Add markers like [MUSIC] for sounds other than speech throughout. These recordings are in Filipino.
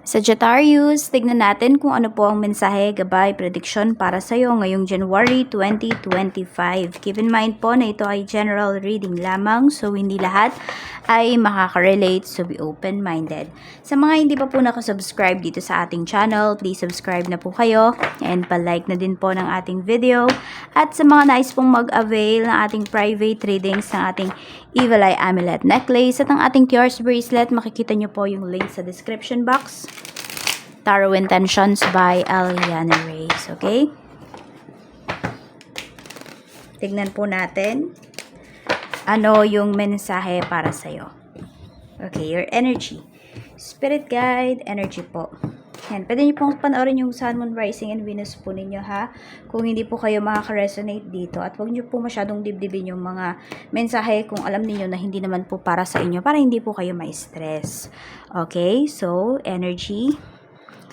Sagittarius, tignan natin kung ano po ang mensahe, gabay, prediction para sa iyo ngayong January 2025. Keep in mind po na ito ay general reading lamang, so hindi lahat ay makaka-relate, so be open-minded. Sa mga hindi pa po nakasubscribe dito sa ating channel, please subscribe na po kayo and pa-like na din po ng ating video. At sa mga nais pong mag-avail ng ating private readings ng ating Evil Eye Amulet Necklace at ng ating Tears Bracelet, makikita nyo po yung link sa description box. Tarot Intentions by Aliana Reyes. Okay? Tignan po natin ano yung mensahe para sa'yo. Okay, your energy. Spirit guide, energy po. Yan, pwede niyo pong panoorin yung Sun, Moon, Rising, and Venus po ninyo ha. Kung hindi po kayo makaka-resonate dito at huwag niyo po masyadong dibdibin yung mga mensahe kung alam niyo na hindi naman po para sa inyo para hindi po kayo ma-stress. Okay, so energy,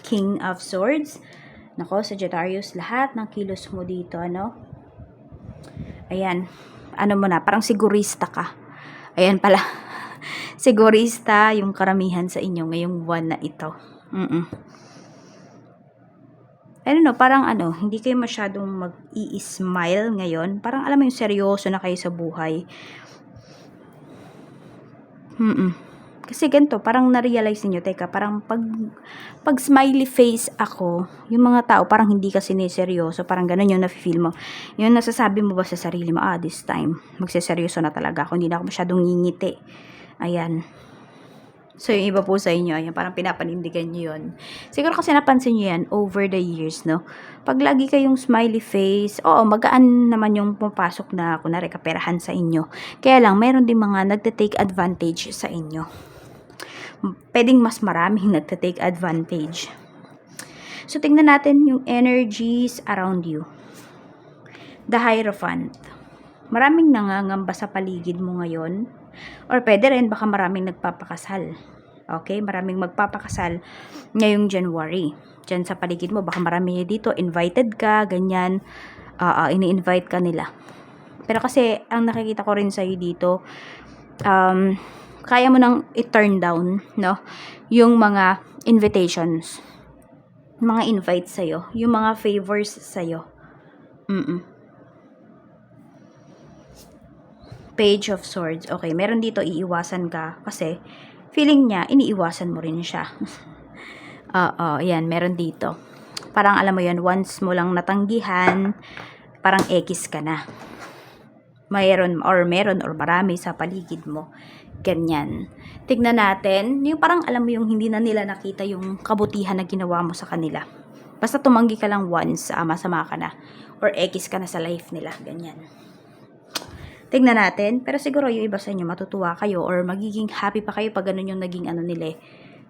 King of Swords. Nako, Sagittarius, lahat ng kilos mo dito, ano? Ayan, ano mo na, parang sigurista ka. Ayan pala, [LAUGHS] sigurista yung karamihan sa inyo ngayong buwan na ito. Mm-mm. I don't know, parang ano, hindi kayo masyadong mag-i-smile ngayon. Parang alam mo yung seryoso na kayo sa buhay. Mm Kasi ganito, parang na-realize niyo teka, parang pag, pag smiley face ako, yung mga tao parang hindi kasi seryoso, parang ganun yung nafe-feel mo. Yung nasasabi mo ba sa sarili mo, ah, this time, magseseryoso na talaga ako, hindi na ako masyadong ngingiti. Ayan. So, yung iba po sa inyo, ayan, parang pinapanindigan nyo yun. Siguro kasi napansin nyo yan over the years, no? Pag lagi kayong smiley face, oo, magaan naman yung pumapasok na, kunwari, kaperahan sa inyo. Kaya lang, meron din mga nagte-take advantage sa inyo. Pwedeng mas maraming [LAUGHS] nagte-take advantage. So, tingnan natin yung energies around you. The Hierophant. Maraming nangangamba sa paligid mo ngayon. Or pwede rin, baka maraming nagpapakasal. Okay? Maraming magpapakasal ngayong January. Diyan sa paligid mo, baka marami dito, invited ka, ganyan. Uh, uh, ini-invite ka nila. Pero kasi, ang nakikita ko rin sa'yo dito, um, kaya mo nang i-turn down, no? Yung mga invitations. Mga invites sa'yo. Yung mga favors sa'yo. Mm-mm. Page of Swords. Okay, meron dito iiwasan ka kasi feeling niya, iniiwasan mo rin siya. [LAUGHS] Oo, yan, meron dito. Parang alam mo yan, once mo lang natanggihan, parang X ka na. Mayroon or meron or marami sa paligid mo. Ganyan. Tignan natin, yung parang alam mo yung hindi na nila nakita yung kabutihan na ginawa mo sa kanila. Basta tumanggi ka lang once, ah, masama ka na. Or X ka na sa life nila. Ganyan. Tignan natin. Pero siguro yung iba sa inyo matutuwa kayo or magiging happy pa kayo pag ganun yung naging ano nila eh.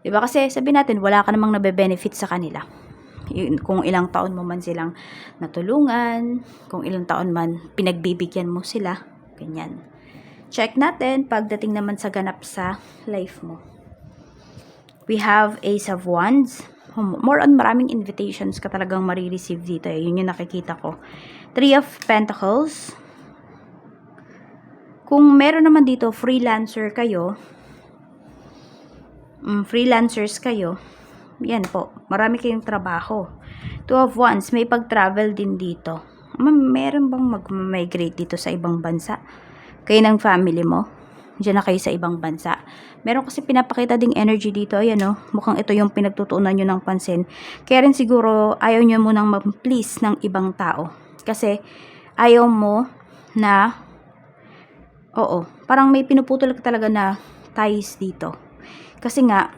Diba? Kasi sabi natin, wala ka namang nabe-benefit sa kanila. Kung ilang taon mo man silang natulungan, kung ilang taon man pinagbibigyan mo sila, ganyan. Check natin pagdating naman sa ganap sa life mo. We have Ace of Wands. More on maraming invitations ka talagang marireceive dito. Eh. Yun yung nakikita ko. Three of Pentacles. Kung meron naman dito, freelancer kayo, um, freelancers kayo, yan po, marami kayong trabaho. Two of Wands, may pag-travel din dito. Meron bang mag-migrate dito sa ibang bansa? Kayo ng family mo? Diyan na kayo sa ibang bansa. Meron kasi pinapakita ding energy dito. Ayan o, mukhang ito yung pinagtutuunan nyo ng pansin. Kaya rin siguro ayaw nyo munang mag-please ng ibang tao. Kasi ayaw mo na Oo, parang may pinuputol ka talaga na ties dito. Kasi nga,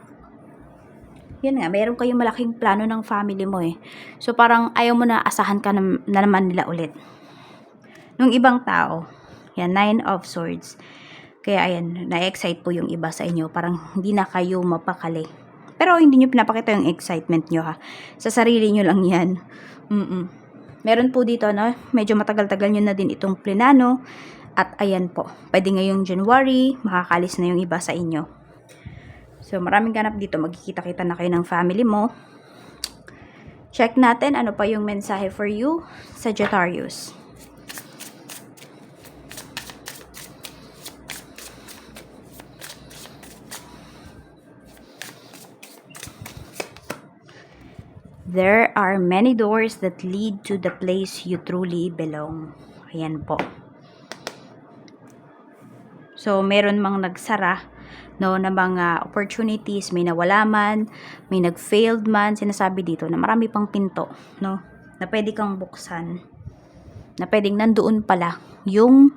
yan nga, mayroon kayong malaking plano ng family mo eh. So parang ayaw mo na asahan ka na, na naman nila ulit. Nung ibang tao, yan, Nine of Swords. Kaya ayan, na-excite po yung iba sa inyo. Parang hindi na kayo mapakali. Pero hindi nyo pinapakita yung excitement nyo ha. Sa sarili nyo lang yan. Mm-mm. Meron po dito, no? Medyo matagal-tagal nyo na din itong plinano at ayan po, pwede ngayong January, makakalis na yung iba sa inyo. So, maraming ganap dito. Magkikita-kita na kayo ng family mo. Check natin ano pa yung mensahe for you, Sagittarius. There are many doors that lead to the place you truly belong. Ayan po. So, meron mang nagsara no, na mga opportunities, may nawala man, may nag-failed man, sinasabi dito na marami pang pinto, no, na pwede kang buksan, na pwedeng nandoon pala yung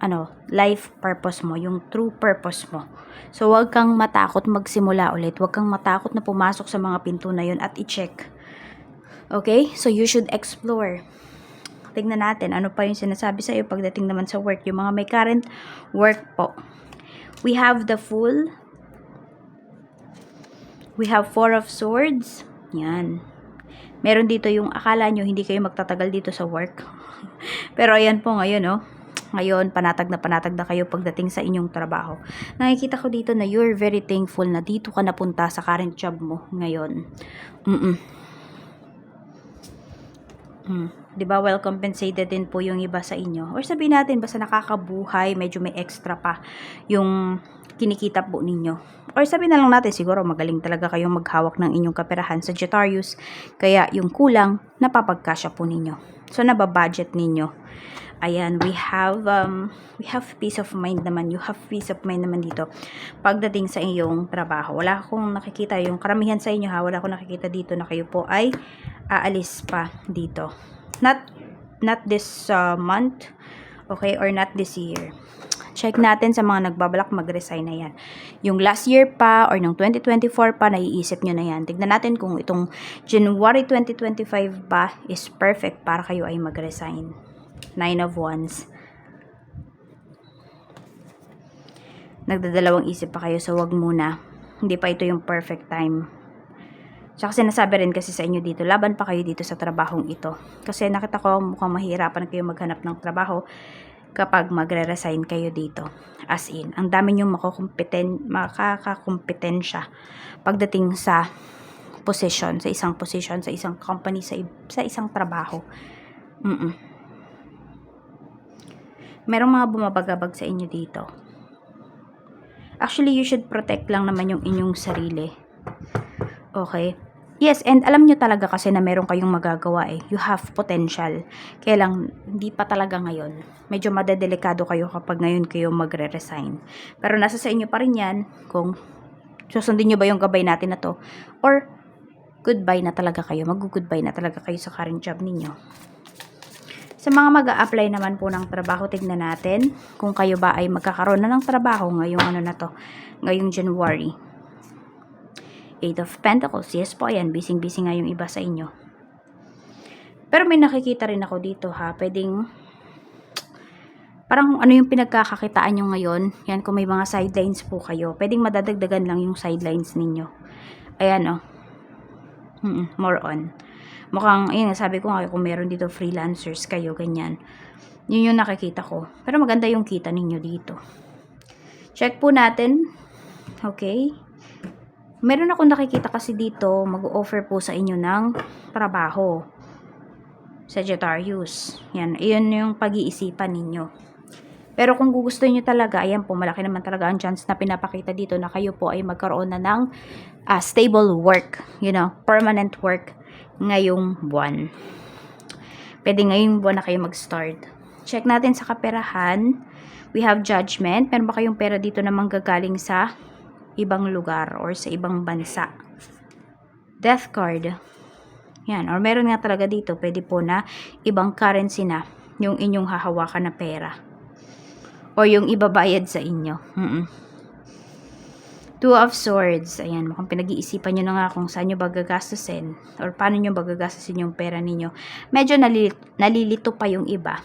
ano, life purpose mo, yung true purpose mo. So, huwag kang matakot magsimula ulit. Huwag kang matakot na pumasok sa mga pinto na yun at i-check. Okay? So, you should explore. Tingnan natin, ano pa yung sinasabi sa'yo pagdating naman sa work. Yung mga may current work po. We have the full. We have four of swords. Yan. Meron dito yung akala nyo hindi kayo magtatagal dito sa work. [LAUGHS] Pero ayan po ngayon, no? Ngayon, panatag na panatag na kayo pagdating sa inyong trabaho. Nakikita ko dito na you're very thankful na dito ka napunta sa current job mo ngayon. Mm-mm. Mm. 'Di ba well compensated din po yung iba sa inyo. Or sabihin natin basta nakakabuhay, medyo may extra pa yung kinikita po ninyo. Or sabihin na lang natin siguro magaling talaga kayong maghawak ng inyong kaperahan sa Sagittarius, kaya yung kulang napapagkasya po ninyo. So nababudget ninyo. Ayan, we have um, we have peace of mind naman. You have peace of mind naman dito pagdating sa iyong trabaho. Wala akong nakikita yung karamihan sa inyo ha, wala akong nakikita dito na kayo po ay aalis pa dito. Not not this uh, month, okay, or not this year. Check natin sa mga nagbabalak mag-resign na yan. Yung last year pa or ng 2024 pa, naiisip nyo na yan. Tignan natin kung itong January 2025 ba is perfect para kayo ay mag-resign. Nine of Wands. Nagdadalawang isip pa kayo, so wag muna. Hindi pa ito yung perfect time. Tsaka sinasabi rin kasi sa inyo dito, laban pa kayo dito sa trabahong ito. Kasi nakita ko mukhang mahirapan kayo maghanap ng trabaho kapag magre-resign kayo dito. As in, ang dami nyo makakompeten, makakakompetensya pagdating sa position, sa isang position, sa isang company, sa, sa isang trabaho. Mm-mm. Merong mga bumabagabag sa inyo dito. Actually, you should protect lang naman yung inyong sarili. Okay? Yes, and alam nyo talaga kasi na meron kayong magagawa eh. You have potential. Kaya lang, hindi pa talaga ngayon. Medyo madedelikado kayo kapag ngayon kayo magre-resign. Pero nasa sa inyo pa rin yan kung susundin nyo ba yung gabay natin na to. Or, goodbye na talaga kayo. Mag-goodbye na talaga kayo sa current job ninyo. Sa mga mag apply naman po ng trabaho, tignan natin kung kayo ba ay magkakaroon na ng trabaho ngayong ano na to, ngayong January. Eight of Pentacles. Yes po, ayan. Busy-busy nga yung iba sa inyo. Pero may nakikita rin ako dito ha. Pwedeng, parang ano yung pinagkakakitaan nyo ngayon. Yan, kung may mga sidelines po kayo. Pwedeng madadagdagan lang yung sidelines ninyo. Ayan o. Oh. Mm -mm, more on. Mukhang, ayun, sabi ko nga, kung meron dito freelancers kayo, ganyan. Yun yung nakikita ko. Pero maganda yung kita ninyo dito. Check po natin. Okay. Meron akong nakikita kasi dito, mag-offer po sa inyo ng trabaho. Sagittarius. Yan, iyon yung pag-iisipan ninyo. Pero kung gusto niyo talaga, ayan po, malaki naman talaga ang chance na pinapakita dito na kayo po ay magkaroon na ng uh, stable work, you know, permanent work ngayong buwan. Pwede ngayong buwan na kayo mag-start. Check natin sa kaperahan. We have judgment. Meron ba kayong pera dito na manggagaling sa ibang lugar or sa ibang bansa? Death card. Yan. Or meron nga talaga dito, pwede po na ibang currency na yung inyong hahawakan na pera. O yung ibabayad sa inyo. Mm-mm. Two of Swords. Ayan, mukhang pinag-iisipan nyo na nga kung saan nyo ba gagastusin or paano nyo ba gagastusin yung pera ninyo. Medyo nalilito, nalilito pa yung iba.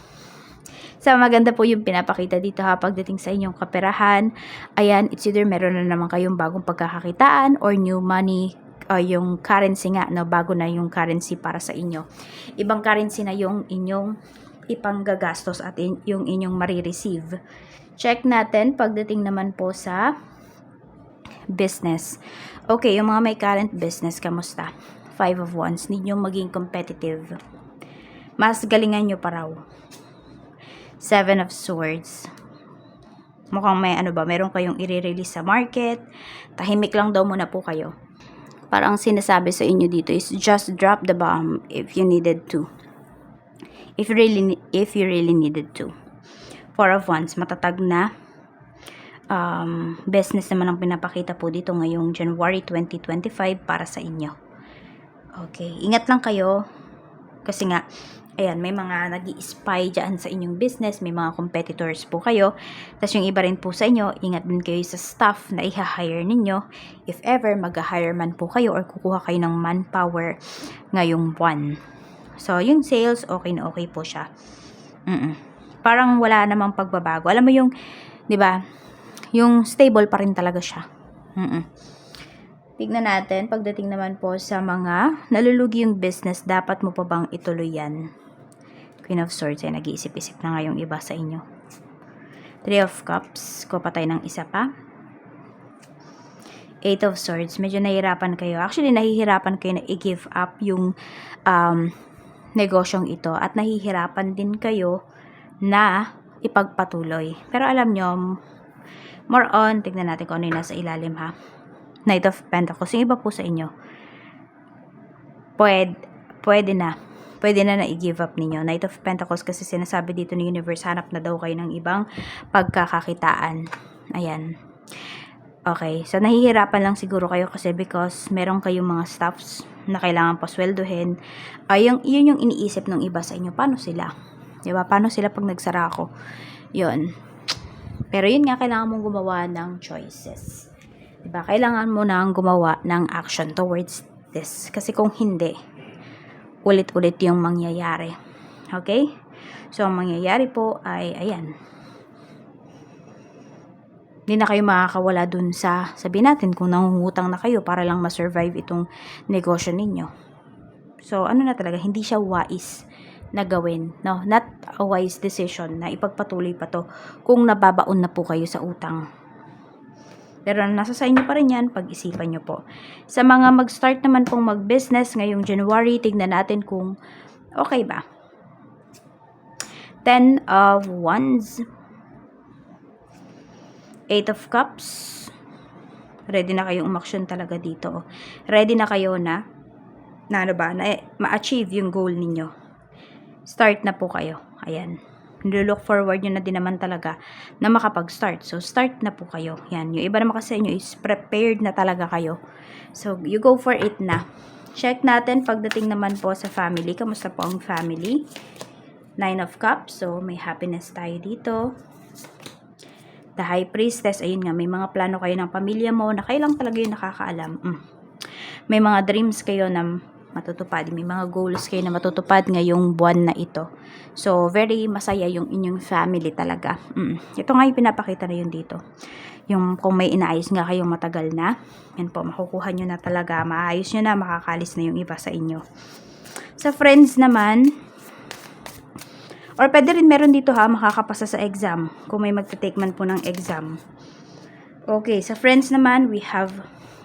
So, maganda po yung pinapakita dito ha pagdating sa inyong kaperahan. Ayan, it's either meron na naman kayong bagong pagkakakitaan or new money uh, yung currency nga, no, bago na yung currency para sa inyo. Ibang currency na yung inyong ipanggagastos at in, yung inyong marireceive. Check natin pagdating naman po sa business. Okay, yung mga may current business, kamusta? Five of Wands, need nyo maging competitive. Mas galingan nyo pa raw. Seven of Swords. Mukhang may ano ba, meron kayong i-release sa market. Tahimik lang daw muna po kayo. parang sinasabi sa inyo dito is just drop the bomb if you needed to. If you really, if you really needed to. Four of Wands, matatag na um, business naman ang pinapakita po dito ngayong January 2025 para sa inyo. Okay, ingat lang kayo kasi nga, ayan, may mga nag spy dyan sa inyong business, may mga competitors po kayo. Tapos yung iba rin po sa inyo, ingat din kayo sa staff na i-hire ninyo. If ever, mag-hire man po kayo or kukuha kayo ng manpower ngayong buwan. So, yung sales, okay na okay po siya. Mm Parang wala namang pagbabago. Alam mo yung, di ba, yung stable pa rin talaga siya. Mm Tignan natin, pagdating naman po sa mga nalulugi yung business, dapat mo pa bang ituloy yan? Queen of Swords, ay nag-iisip-isip na nga iba sa inyo. Three of Cups, ko patay ng isa pa. Eight of Swords, medyo nahihirapan kayo. Actually, nahihirapan kayo na i-give up yung um, negosyong ito at nahihirapan din kayo na ipagpatuloy. Pero alam nyo, more on, tignan natin kung ano yung nasa ilalim ha. Knight of Pentacles. Yung iba po sa inyo, pwede, pwede na. Pwede na na i-give up ninyo. Knight of Pentacles kasi sinasabi dito ng universe, hanap na daw kayo ng ibang pagkakakitaan. Ayan. Okay, so nahihirapan lang siguro kayo kasi because meron kayong mga staffs na kailangan pasweldohin. Ay, yung, yun yung iniisip ng iba sa inyo. Paano sila? Diba? Paano sila pag nagsara ako? Yun. Pero yun nga, kailangan mong gumawa ng choices. Diba? Kailangan mo nang gumawa ng action towards this. Kasi kung hindi, ulit-ulit yung mangyayari. Okay? So, ang mangyayari po ay, ayan, hindi na kayo makakawala dun sa, sabihin natin, kung nangungutang na kayo para lang ma-survive itong negosyo ninyo. So, ano na talaga, hindi siya wise na gawin. No, not a wise decision na ipagpatuloy pa to kung nababaon na po kayo sa utang. Pero nasa sa inyo pa rin yan, pag-isipan nyo po. Sa mga mag-start naman pong mag-business ngayong January, tignan natin kung okay ba. Ten of Wands. Eight of Cups. Ready na kayong umaksyon talaga dito. Ready na kayo na, na ano ba, na ma-achieve yung goal ninyo. Start na po kayo. Ayan. Nilook forward nyo na din naman talaga na makapag-start. So, start na po kayo. Yan. Yung iba naman kasi inyo is prepared na talaga kayo. So, you go for it na. Check natin pagdating naman po sa family. Kamusta po ang family? Nine of Cups. So, may happiness tayo dito. The High Priestess. Ayun nga, may mga plano kayo ng pamilya mo na kayo talaga yung nakakaalam. Mm. May mga dreams kayo na matutupad. May mga goals kayo na matutupad ngayong buwan na ito. So, very masaya yung inyong family talaga. Mm. Ito nga yung pinapakita na yun dito. Yung kung may inaayos nga kayong matagal na, yan po, makukuha nyo na talaga. Maayos nyo na, makakalis na yung iba sa inyo. Sa friends naman, or pwede rin meron dito ha, makakapasa sa exam. Kung may magte-take man po ng exam. Okay, sa friends naman, we have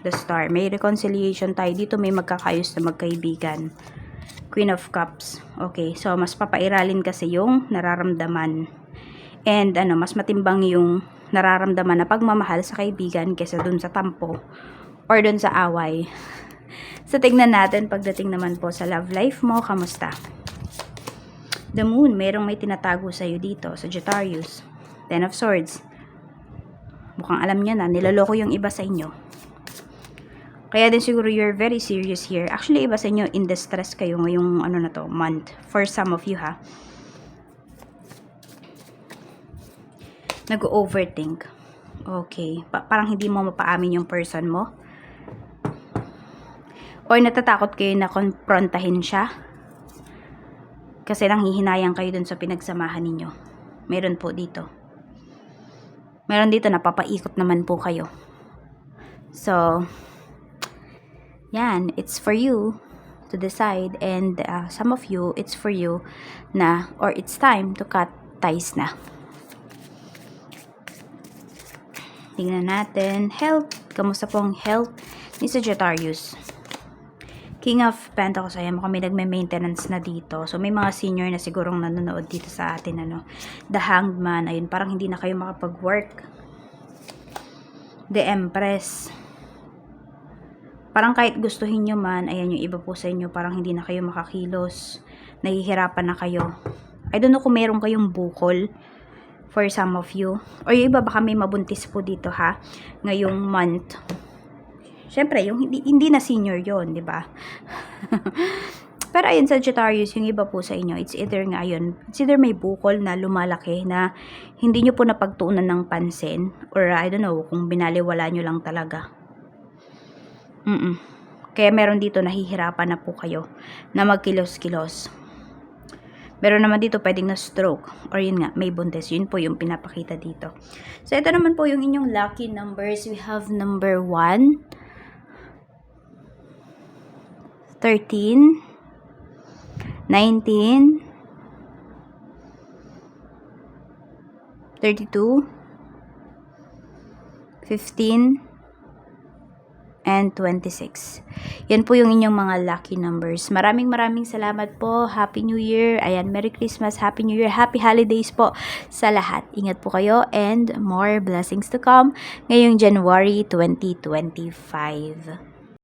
the star. May reconciliation tayo dito, may magkakayos na magkaibigan. Queen of Cups. Okay, so mas papairalin kasi yung nararamdaman. And ano, mas matimbang yung nararamdaman na pagmamahal sa kaibigan kaysa dun sa tampo or dun sa away. So, tignan natin pagdating naman po sa love life mo, kamusta? The moon, merong may tinatago sa'yo dito, Sagittarius. Ten of Swords. Mukhang alam niya na, niloloko yung iba sa inyo. Kaya din siguro you're very serious here. Actually, iba sa inyo, in distress kayo ngayong ano na to, month. For some of you ha. Nag-overthink. Okay. Pa- parang hindi mo mapaamin yung person mo. Or natatakot kayo na konfrontahin siya. Kasi nanghihinayang kayo dun sa pinagsamahan ninyo. Meron po dito. Meron dito napapaikot naman po kayo. So, yan, it's for you to decide and uh, some of you, it's for you na or it's time to cut ties na. Tingnan natin. Health. Kamusta po ang health ni Sagittarius? King of Pentacles. Ayan, mukhang may nagme-maintenance na dito. So, may mga senior na sigurong nanonood dito sa atin. Ano. The Hanged Man. Ayun, parang hindi na kayo makapag-work. The Empress. Parang kahit gustuhin nyo man, ayan yung iba po sa inyo, parang hindi na kayo makakilos. Nahihirapan na kayo. I don't know kung meron kayong bukol for some of you. Or yung iba baka may mabuntis po dito ha, ngayong month. Siyempre, yung hindi, hindi na senior yon di ba? [LAUGHS] Pero ayun, Sagittarius, yung iba po sa inyo, it's either nga yun, it's either may bukol na lumalaki na hindi nyo po napagtuunan ng pansin, or I don't know, kung binaliwala nyo lang talaga. Mm Kaya meron dito nahihirapan na po kayo na magkilos-kilos. Meron naman dito pwedeng na stroke, or yun nga, may buntis. Yun po yung pinapakita dito. So, ito naman po yung inyong lucky numbers. We have number 1, 13, 19, 32, 15, and 26. Yan po yung inyong mga lucky numbers. Maraming maraming salamat po. Happy New Year. Ayan, Merry Christmas, Happy New Year, Happy Holidays po sa lahat. Ingat po kayo and more blessings to come ngayong January 2025.